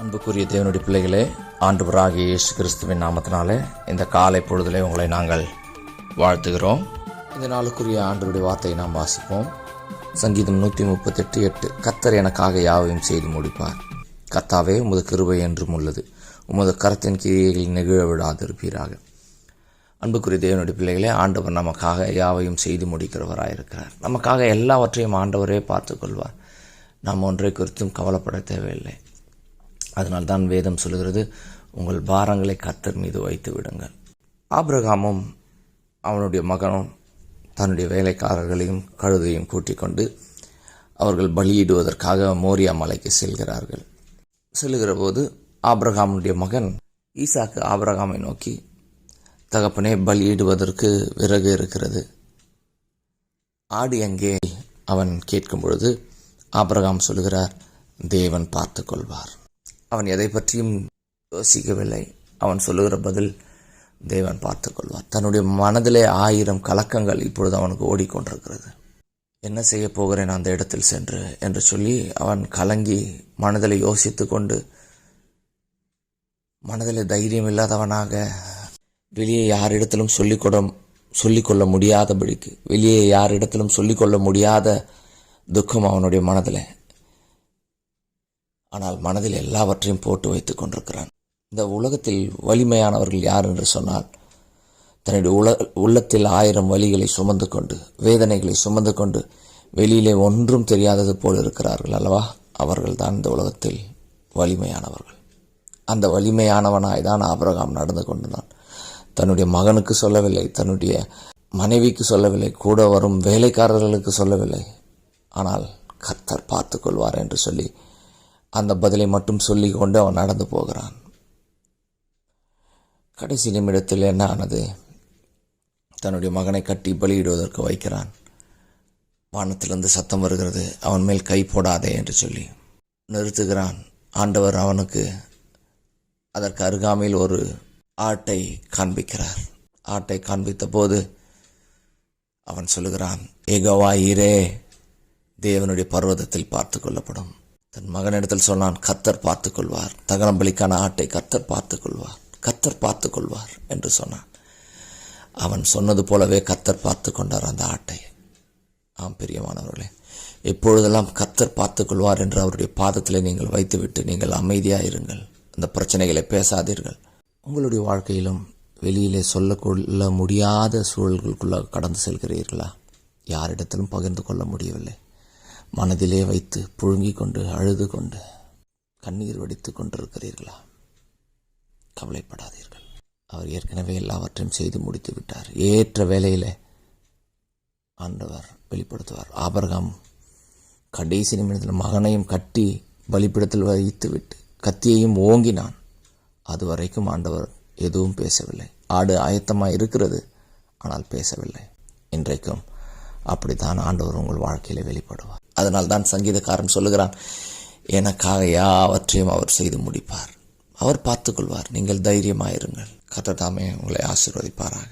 அன்புக்குரிய தேவனுடைய பிள்ளைகளே ஆண்டவராகிய இயேசு கிறிஸ்துவின் நாமத்தினாலே இந்த காலை பொழுதிலே உங்களை நாங்கள் வாழ்த்துகிறோம். இந்த நாளுக்குரிய ஆண்டவருடைய வார்த்தையை நாம் வாசிப்போம். சங்கீதம் நூற்றி முப்பத்தெட்டு எட்டு கத்தர் எனக்காக யாவையும் செய்து முடிப்பார். கத்தாவே உமது கிருபை என்றும் உள்ளது. உமது கரத்தின் கிரியைகளில் நெகிழ விடாதிருப்பீராக. அன்புக்குரிய தேவனுடைய பிள்ளைகளே ஆண்டவர் நமக்காக யாவையும் செய்து முடிக்கிறவராயிருக்கிறார். நமக்காக எல்லாவற்றையும் ஆண்டவரே பார்த்துக்கொள்வார். நாம் ஒன்றை குறித்தும் கவலைப்பட தேவையில்லை. அதனால்தான் வேதம் சொல்கிறது உங்கள் பாரங்களை கத்தர் மீது வைத்து விடுங்கள். ஆப்ரகாமும் அவனுடைய மகனும் தன்னுடைய வேலைக்காரர்களையும் கழுதையும் கூட்டிக் கொண்டு அவர்கள் பலியிடுவதற்காக மோரியா மலைக்கு செல்கிறார்கள். செல்லுகிற போது மகன் ஈசாக்கு ஆப்ரகாமை நோக்கி தகப்பனே பலியிடுவதற்கு விறகு இருக்கிறது. ஆடு எங்கே? அவன் கேட்கும் பொழுது ஆப்ரகாம் சொல்கிறார் தேவன் பார்த்து கொள்வார் அவன் எதை பற்றியும் யோசிக்கவில்லை. அவன் சொல்லுகிற பதில் தேவன் பார்த்துக்கொள்வார் தன்னுடைய மனதிலே ஆயிரம் கலக்கங்கள் இப்பொழுது அவனுக்கு ஓடிக்கொண்டிருக்கிறது. என்ன செய்ய போகிறேன் அந்த இடத்தில் சென்று என்று சொல்லி அவன் கலங்கி மனதில் யோசித்து கொண்டு மனதில் தைரியம் இல்லாதவனாக வெளியே யாரிடத்திலும் சொல்லிக்கொட சொல்லிக்கொள்ள முடியாதபடிக்கு வெளியே யாரிடத்திலும் சொல்லிக்கொள்ள முடியாத துக்கம் அவனுடைய மனதில் ஆனால் மனதில் எல்லாவற்றையும் போட்டு வைத்துக் கொண்டிருக்கிறான். இந்த உலகத்தில் வலிமையானவர்கள் யார் என்று சொன்னால் தன்னுடைய உல உள்ளத்தில் ஆயிரம் வலிகளை சுமந்து கொண்டு வேதனைகளை சுமந்து கொண்டு வெளியிலே ஒன்றும் தெரியாதது போல் இருக்கிறார்கள் அல்லவா? அவர்கள் தான் இந்த உலகத்தில் வலிமையானவர்கள். அந்த வலிமையானவனாய் தான் ஆபிரகாம் நடந்து கொண்டுதான். தன்னுடைய மகனுக்கு சொல்லவில்லை தன்னுடைய மனைவிக்கு சொல்லவில்லை கூட வரும் வேலைக்காரர்களுக்கு சொல்லவில்லை. ஆனால் கர்த்தர் பார்த்து கொள்வார் என்று சொல்லி அந்த பதிலை மட்டும் சொல்லி கொண்டு அவன் நடந்து போகிறான். கடைசி நிமிடத்தில் என்ன ஆனது தன்னுடைய மகனை கட்டி பலியிடுவதற்கு வைக்கிறான். வானத்திலிருந்து சத்தம் வருகிறது. அவன் மேல் கை போடாதே என்று சொல்லி நிறுத்துகிறான். ஆண்டவர் அவனுக்கு அதற்கு அருகாமையில் ஒரு ஆட்டை காண்பிக்கிறார். ஆட்டை காண்பித்த போது அவன் சொல்லுகிறான் ஏகவா ஈரே தேவனுடைய பர்வதத்தில் பார்த்து கொள்ளப்படும். தன் மகனிடத்தில் சொன்னான் கத்தர் பார்த்துக் கொள்வார் தகனம் பலிக்கான ஆட்டை கத்தர் பார்த்துக் கொள்வார் கத்தர் பார்த்துக் கொள்வார் என்று சொன்னான். அவன் சொன்னது போலவே கத்தர் பார்த்து கொண்டார் அந்த ஆட்டை. ஆம் பிரியமானவர்களே எப்பொழுதெல்லாம் கத்தர் பார்த்துக் கொள்வார் என்று அவருடைய பாதத்தில் நீங்கள் வைத்துவிட்டு நீங்கள் அமைதியாக இருங்கள் அந்த பிரச்சனைகளை பேசாதீர்கள். உங்களுடைய வாழ்க்கையிலும் வெளியிலே சொல்லக்கொள்ள முடியாத சூழல்களுக்குள்ள கடந்து செல்கிறீர்களா? யாரிடத்திலும் பகிர்ந்து கொள்ள முடியவில்லை. மனதிலே வைத்து புழுங்கிக் கொண்டு அழுது கொண்டு கண்ணீர் வடித்து கொண்டிருக்கிறீர்களா? கவலைப்படாதீர்கள். அவர் ஏற்கனவே எல்லாவற்றையும் செய்து முடித்து விட்டார். ஏற்ற வேலையில் ஆண்டவர் வெளிப்படுத்துவார். ஆபரகம் கடைசி நிமிடத்தில் மகனையும் கட்டி பலிப்பிடத்தில் வைத்துவிட்டு கத்தியையும் ஓங்கினான். அது வரைக்கும் ஆண்டவர் எதுவும் பேசவில்லை. ஆடு ஆயத்தமாக இருக்கிறது ஆனால் பேசவில்லை. இன்றைக்கும் அப்படித்தான் ஆண்டவர் உங்கள் வாழ்க்கையில் வெளிப்படுவார். அதனால் தான் சங்கீதக்காரன் சொல்லுகிறான் எனக்காக யாவற்றையும் அவர் செய்து முடிப்பார். அவர் பார்த்துக்கொள்வார். நீங்கள் தைரியமாயிருங்கள். கத்ததாமே உங்களை ஆசீர்வதிப்பாராக.